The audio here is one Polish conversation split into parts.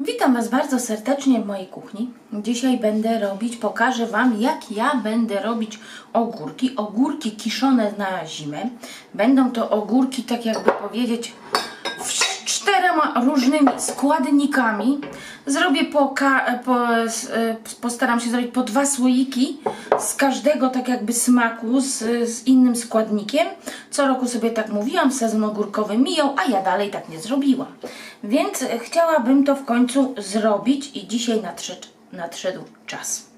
Witam Was bardzo serdecznie w mojej kuchni. Dzisiaj będę robić, pokażę Wam jak ja będę robić ogórki. Ogórki kiszone na zimę. Będą to ogórki, tak jakby powiedzieć, czterema różnymi składnikami. Zrobię po, po, e, postaram się zrobić po dwa słoiki z każdego tak jakby smaku z, z innym składnikiem. Co roku sobie tak mówiłam, sezon ogórkowy mijał, a ja dalej tak nie zrobiłam. Więc chciałabym to w końcu zrobić i dzisiaj nadszedł, nadszedł czas.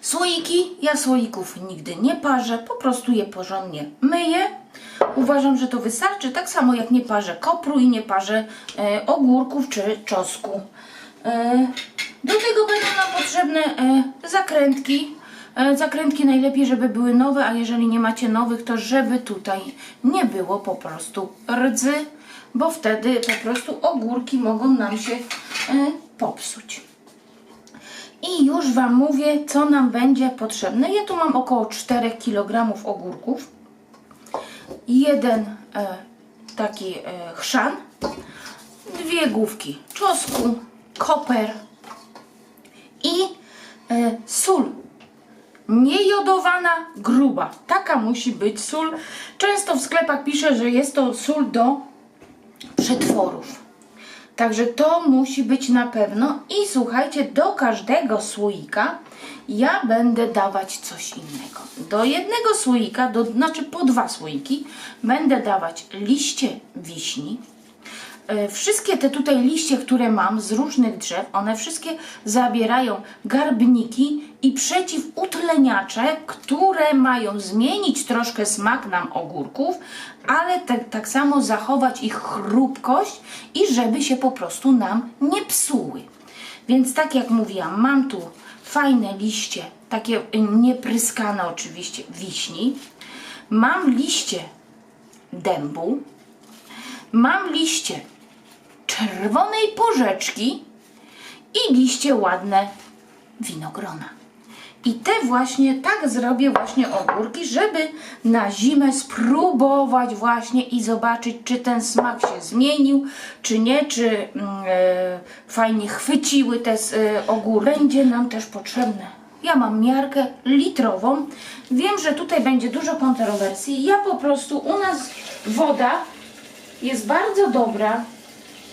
Słoiki, ja słoików nigdy nie parzę, po prostu je porządnie myję. Uważam, że to wystarczy, tak samo jak nie parzę kopru i nie parzę e, ogórków czy czosku. E, do tego będą nam potrzebne e, zakrętki. E, zakrętki najlepiej, żeby były nowe, a jeżeli nie macie nowych, to żeby tutaj nie było po prostu rdzy, bo wtedy po prostu ogórki mogą nam się e, popsuć. I już Wam mówię, co nam będzie potrzebne. Ja tu mam około 4 kg ogórków. Jeden e, taki e, chrzan. Dwie główki czosnku, koper i e, sól. Niejodowana, gruba. Taka musi być sól. Często w sklepach pisze, że jest to sól do przetworów. Także to musi być na pewno. I słuchajcie, do każdego słoika ja będę dawać coś innego. Do jednego słoika, do, znaczy po dwa słoiki, będę dawać liście wiśni. E, Wszystkie te tutaj liście, które mam z różnych drzew, one wszystkie zabierają garbniki i przeciwutleniacze, które mają zmienić troszkę smak nam ogórków, ale tak, tak samo zachować ich chrupkość i żeby się po prostu nam nie psuły. Więc tak jak mówiłam, mam tu fajne liście, takie niepryskane oczywiście wiśni. Mam liście dębu, mam liście czerwonej porzeczki i liście ładne winogrona. I te właśnie tak zrobię właśnie ogórki, żeby na zimę spróbować właśnie i zobaczyć, czy ten smak się zmienił, czy nie, czy mm, e, fajnie chwyciły te s- e, ogórki. Będzie nam też potrzebne. Ja mam miarkę litrową. Wiem, że tutaj będzie dużo kontrowersji. Ja po prostu u nas woda jest bardzo dobra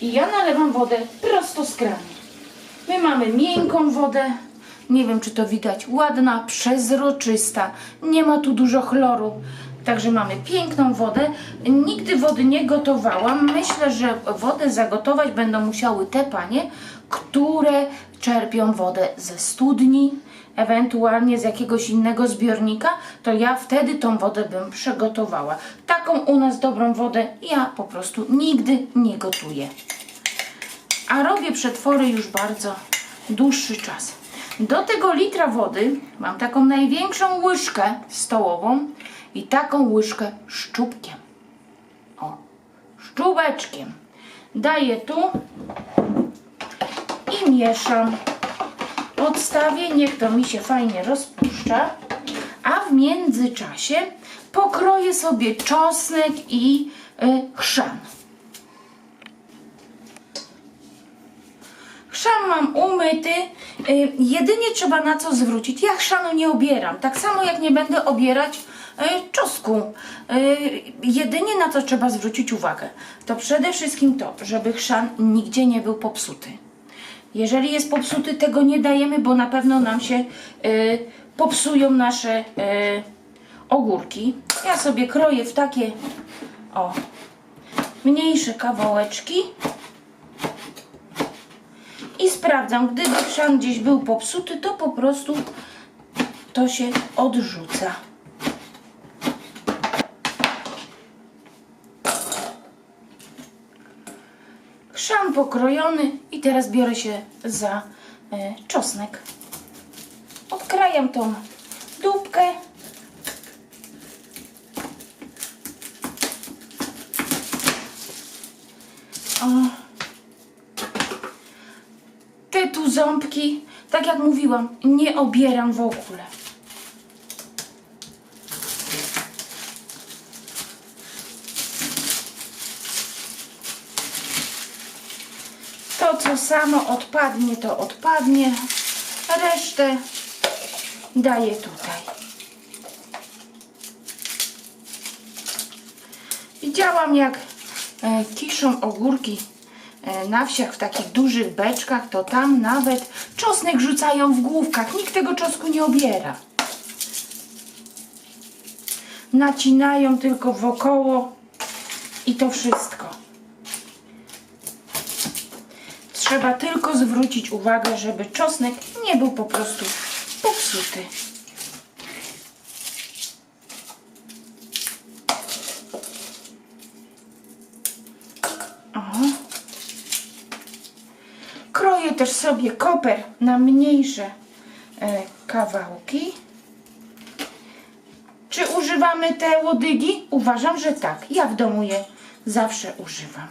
i ja nalewam wodę prosto z kranu. My mamy miękką wodę, nie wiem czy to widać, ładna, przezroczysta, nie ma tu dużo chloru, także mamy piękną wodę. Nigdy wody nie gotowałam, myślę, że wodę zagotować będą musiały te panie, które czerpią wodę ze studni, ewentualnie z jakiegoś innego zbiornika, to ja wtedy tą wodę bym przygotowała. Taką u nas dobrą wodę ja po prostu nigdy nie gotuję a robię przetwory już bardzo dłuższy czas. Do tego litra wody mam taką największą łyżkę stołową i taką łyżkę szczupkiem. O, szczubeczkiem. Daję tu i mieszam. Odstawię, niech to mi się fajnie rozpuszcza, a w międzyczasie pokroję sobie czosnek i y, chrzan. Chrzan mam umyty. Y, jedynie trzeba na co zwrócić. Ja chrzanu nie obieram. Tak samo jak nie będę obierać y, czosnku. Y, jedynie na co trzeba zwrócić uwagę, to przede wszystkim to, żeby chrzan nigdzie nie był popsuty. Jeżeli jest popsuty, tego nie dajemy, bo na pewno nam się y, popsują nasze y, ogórki. Ja sobie kroję w takie o mniejsze kawałeczki i sprawdzam, gdyby chrzan gdzieś był popsuty, to po prostu to się odrzuca. Chrzan pokrojony i teraz biorę się za e, czosnek. Odkrajam tą dupkę. O. Te tu ząbki, tak jak mówiłam, nie obieram w ogóle. Co samo odpadnie, to odpadnie. Resztę daję tutaj. Widziałam, jak e, kiszą ogórki e, na wsiach w takich dużych beczkach, to tam nawet czosnek rzucają w główkach. Nikt tego czosnku nie obiera. Nacinają tylko wokoło i to wszystko. Trzeba tylko zwrócić uwagę, żeby czosnek nie był po prostu popsuty. Kroję też sobie koper na mniejsze e, kawałki. Czy używamy te łodygi? Uważam, że tak. Ja w domu je zawsze używam.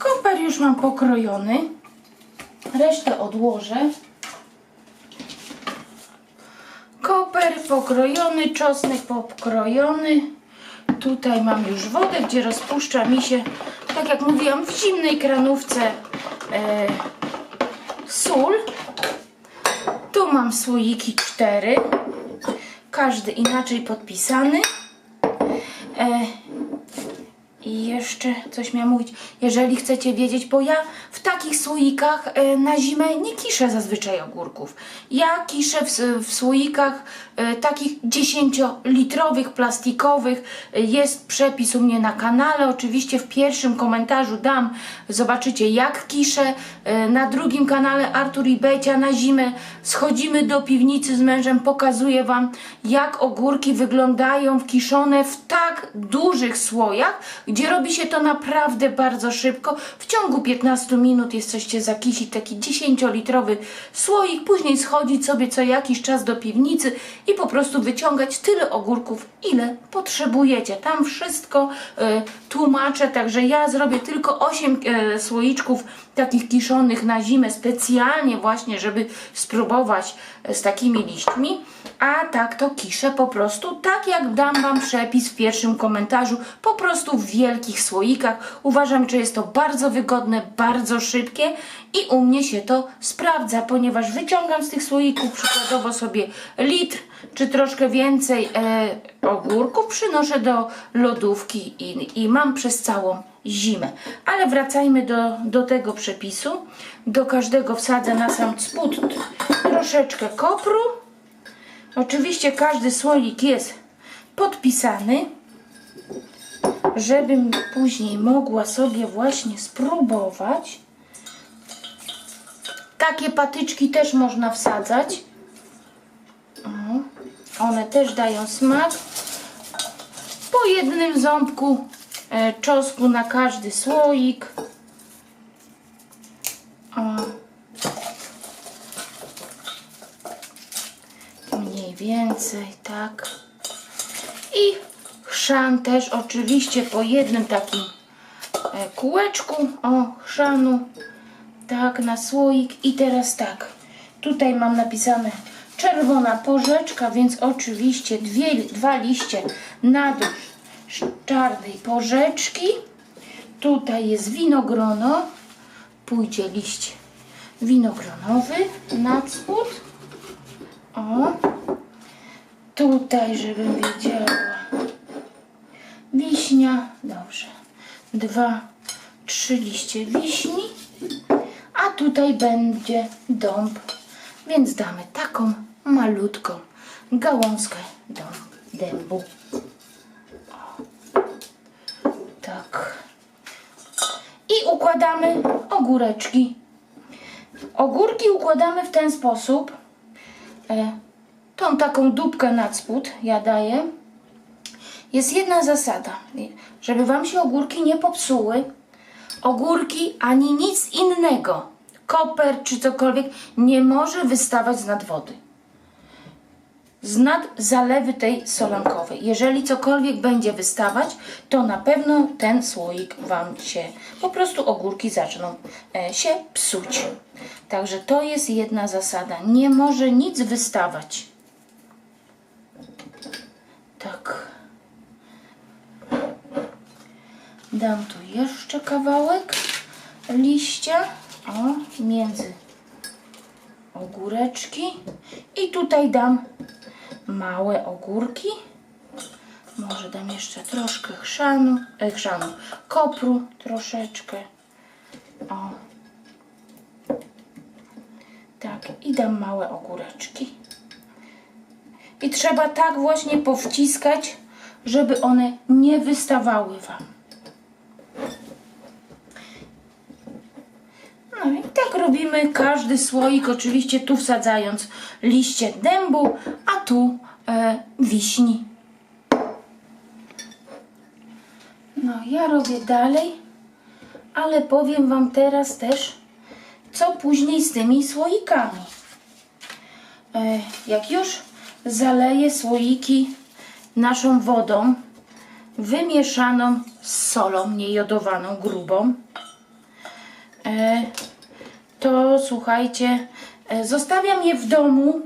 Koper już mam pokrojony. Resztę odłożę. Koper pokrojony, czosnek pokrojony. Tutaj mam już wodę, gdzie rozpuszcza mi się, tak jak mówiłam, w zimnej kranówce e, sól. Tu mam słoiki cztery, każdy inaczej podpisany. E, jeszcze coś miałam mówić, jeżeli chcecie wiedzieć, bo ja w takich słoikach e, na zimę nie kiszę zazwyczaj ogórków. Ja kiszę w, w słoikach e, takich 10-litrowych, plastikowych. E, Jest przepis u mnie na kanale. Oczywiście w pierwszym komentarzu dam, zobaczycie jak kiszę. Na drugim kanale Artur i Becia na zimę schodzimy do piwnicy z mężem, pokazuję Wam jak ogórki wyglądają kiszone w tak dużych słojach, gdzie robi się to naprawdę bardzo szybko. W ciągu 15 minut jesteście zakisić taki 10-litrowy słoik, później schodzić sobie co jakiś czas do piwnicy i po prostu wyciągać tyle ogórków, ile potrzebujecie. Tam wszystko e, tłumaczę, także ja zrobię tylko 8 e, słoiczków takich kiszonych na zimę specjalnie właśnie, żeby spróbować e, z takimi liśćmi. A tak to kiszę po prostu, tak jak dam Wam przepis w pierwszym komentarzu, po prostu w wielkich słoikach. Uważam, że jest to bardzo wygodne, bardzo szybkie i u mnie się to sprawdza, ponieważ wyciągam z tych słoików przykładowo sobie litr czy troszkę więcej e, ogórków, przynoszę do lodówki i, i mam przez całą zimę. Ale wracajmy do, do tego przepisu. Do każdego wsadzę na sam spód troszeczkę kopru. Oczywiście każdy słoik jest podpisany, żebym później mogła sobie właśnie spróbować. Takie patyczki też można wsadzać. One też dają smak. Po jednym ząbku e, czosnku na każdy słoik. O. Mniej więcej, tak. I chrzan też oczywiście po jednym takim e, kółeczku, o chrzanu, tak na słoik. I teraz tak, tutaj mam napisane czerwona porzeczka, więc oczywiście dwie, dwa liście na dół czarnej porzeczki. Tutaj jest winogrono, pójdzie liść winogronowy na spód. O, tutaj, żebym wiedziała. Wiśnia, dobrze. Dwa, trzy liście wiśni. A tutaj będzie dąb, więc damy taką malutką gałązkę do dębu. Tak. I układamy ogóreczki. Ogórki układamy w ten sposób. E, tą taką dupkę nad spód ja daję. Jest jedna zasada, żeby Wam się ogórki nie popsuły. Ogórki ani nic innego, koper czy cokolwiek, nie może wystawać z nad wody. Z nad zalewy tej solankowej. Jeżeli cokolwiek będzie wystawać, to na pewno ten słoik Wam się, po prostu ogórki zaczną e, się psuć. Także to jest jedna zasada. Nie może nic wystawać. Tak. Dam tu jeszcze kawałek liścia. O, między ogóreczki. I tutaj dam małe ogórki. Może dam jeszcze troszkę chrzanu, e, chrzanu, kopru troszeczkę. O. Tak, i dam małe ogóreczki. I trzeba tak właśnie powciskać, żeby one nie wystawały Wam. No i tak robimy każdy słoik, oczywiście tu wsadzając liście dębu, a tu e, wiśni. No, ja robię dalej, ale powiem Wam teraz też, co później z tymi słoikami. E, jak już zaleję słoiki naszą wodą, wymieszaną z solą niejodowaną, grubą, e, to słuchajcie, e, zostawiam je w domu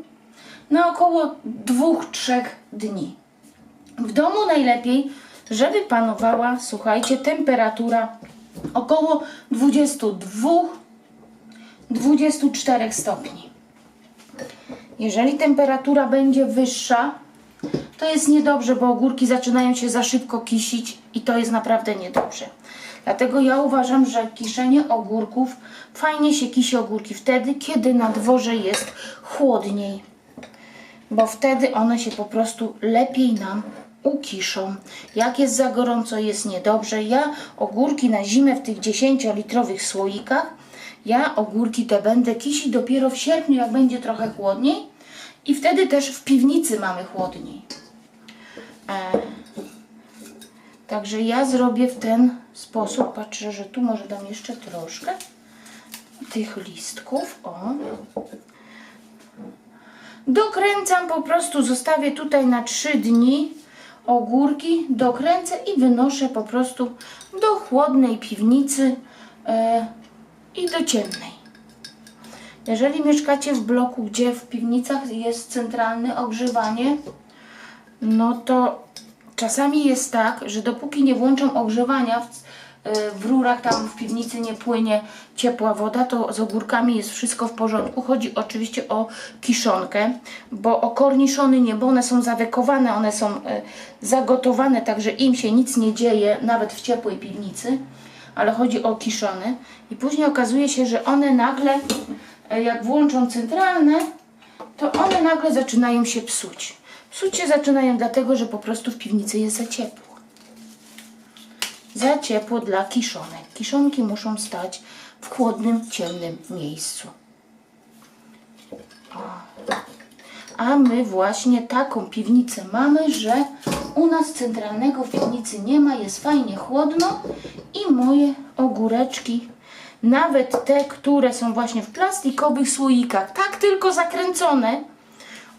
na około 2-3 dni. W domu najlepiej, żeby panowała, słuchajcie, temperatura około 22-24 stopni. Jeżeli temperatura będzie wyższa, to jest niedobrze, bo ogórki zaczynają się za szybko kisić i to jest naprawdę niedobrze. Dlatego ja uważam, że kiszenie ogórków fajnie się kisi ogórki wtedy, kiedy na dworze jest chłodniej, bo wtedy one się po prostu lepiej nam ukiszą. Jak jest za gorąco, jest niedobrze. Ja ogórki na zimę w tych 10-litrowych słoikach, ja ogórki te będę kisić dopiero w sierpniu, jak będzie trochę chłodniej i wtedy też w piwnicy mamy chłodniej. E, Także ja zrobię w ten sposób. Patrzę, że tu może dam jeszcze troszkę tych listków. O. Dokręcam po prostu, zostawię tutaj na 3 dni ogórki, dokręcę i wynoszę po prostu do chłodnej piwnicy e, i do ciemnej. Jeżeli mieszkacie w bloku, gdzie w piwnicach jest centralne ogrzewanie, no to czasami jest tak, że dopóki nie włączą ogrzewania w, y, w rurach tam w piwnicy nie płynie ciepła woda, to z ogórkami jest wszystko w porządku. Chodzi oczywiście o kiszonkę, bo o korniszony nie, bo one są zawekowane, one są y, zagotowane, także im się nic nie dzieje, nawet w ciepłej piwnicy, ale chodzi o kiszony. I później okazuje się, że one nagle, y, jak włączą centralne, to one nagle zaczynają się psuć. Się zaczynają dlatego, że po prostu w piwnicy jest za ciepło. Za ciepło dla kiszonek. Kiszonki muszą stać w chłodnym, ciemnym miejscu. O. A my właśnie taką piwnicę mamy, że u nas centralnego w piwnicy nie ma, jest fajnie chłodno i moje ogóreczki, nawet te, które są właśnie w plastikowych słoikach, tak tylko zakręcone,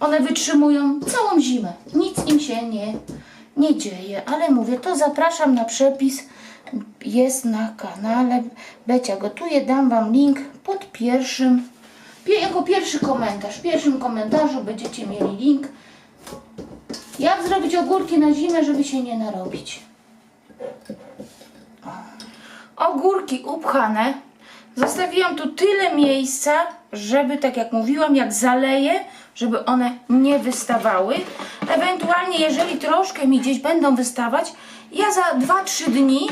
one wytrzymują całą zimę. Nic im się nie, nie dzieje. Ale mówię, to zapraszam na przepis. Jest na kanale Becia Gotuje. Dam Wam link pod pierwszym, pie- jako pierwszy komentarz. W pierwszym komentarzu będziecie mieli link. Jak zrobić ogórki na zimę, żeby się nie narobić. Ogórki upchane. Zostawiłam tu tyle miejsca, żeby, tak jak mówiłam, jak zaleję, żeby one nie wystawały. Ewentualnie, jeżeli troszkę mi gdzieś będą wystawać, ja za 2-3 dni,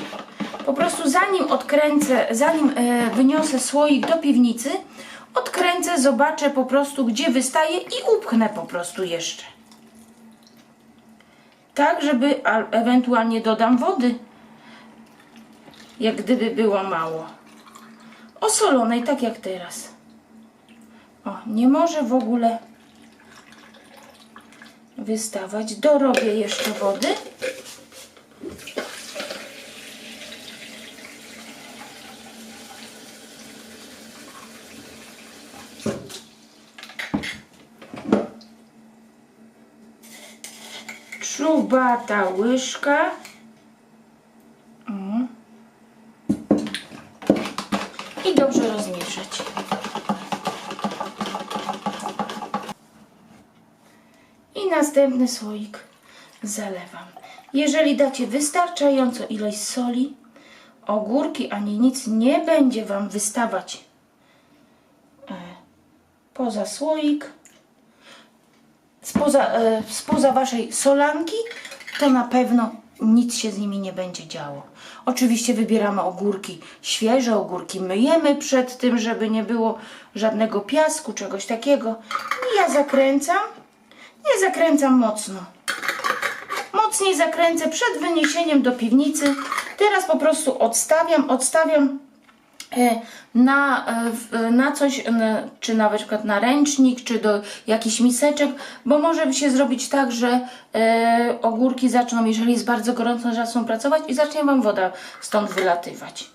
po prostu zanim odkręcę, zanim e, wyniosę słoik do piwnicy, odkręcę, zobaczę po prostu, gdzie wystaje i upchnę po prostu jeszcze. Tak, żeby a, ewentualnie dodam wody, jak gdyby było mało. Osolonej, tak jak teraz. O, nie może w ogóle wystawać. Dorobię jeszcze wody. Czubata łyżka. O. I dobrze rozmieszać. I następny słoik zalewam. Jeżeli dacie wystarczająco ilość soli, ogórki ani nic nie będzie Wam wystawać e, poza słoik, spoza, e, spoza Waszej solanki, to na pewno nic się z nimi nie będzie działo. Oczywiście wybieramy ogórki świeże, ogórki myjemy przed tym, żeby nie było żadnego piasku, czegoś takiego. I ja zakręcam, nie zakręcam mocno. Mocniej zakręcę przed wyniesieniem do piwnicy. Teraz po prostu odstawiam, odstawiam e, na, e, w- na coś, czy na przykład na ręcznik, czy do jakichś miseczek, bo może się zrobić tak, że e, ogórki zaczną, jeżeli jest bardzo gorąco, zaczną pracować i zacznie Wam woda stąd wylatywać.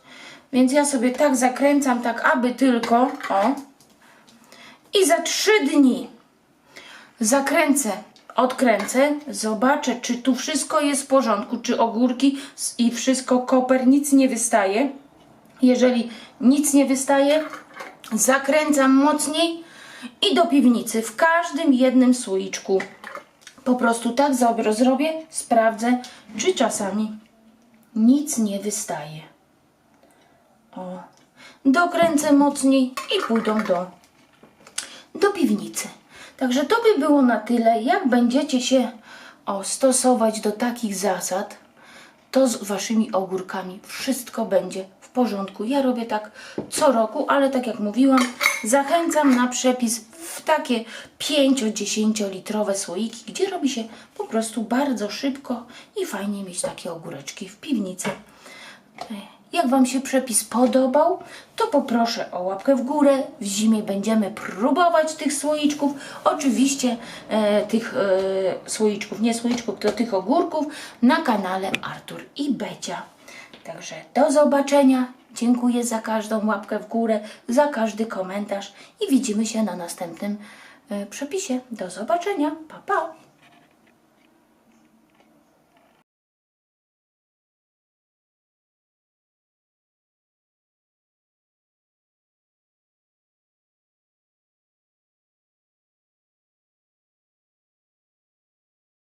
Więc ja sobie tak zakręcam, tak aby tylko, o, i za trzy dni zakręcę, odkręcę, zobaczę, czy tu wszystko jest w porządku, czy ogórki i wszystko, koper, nic nie wystaje. Jeżeli nic nie wystaje, zakręcam mocniej i do piwnicy w każdym jednym słoiczku. Po prostu tak zrobię, sprawdzę, czy czasami nic nie wystaje. O. Dokręcę mocniej i pójdą do do piwnicy. Także to by było na tyle. Jak będziecie się o, stosować do takich zasad, to z waszymi ogórkami wszystko będzie w porządku. Ja robię tak co roku, ale tak jak mówiłam, zachęcam na przepis w takie 5-10 litrowe słoiki, gdzie robi się po prostu bardzo szybko i fajnie mieć takie ogóreczki w piwnicy. Jak Wam się przepis podobał, to poproszę o łapkę w górę. W zimie będziemy próbować tych słoiczków. Oczywiście e, tych e, słoiczków, nie słoiczków, to tych ogórków na kanale Artur i Becia. Także do zobaczenia. Dziękuję za każdą łapkę w górę, za każdy komentarz i widzimy się na następnym e, przepisie. Do zobaczenia. Pa, pa!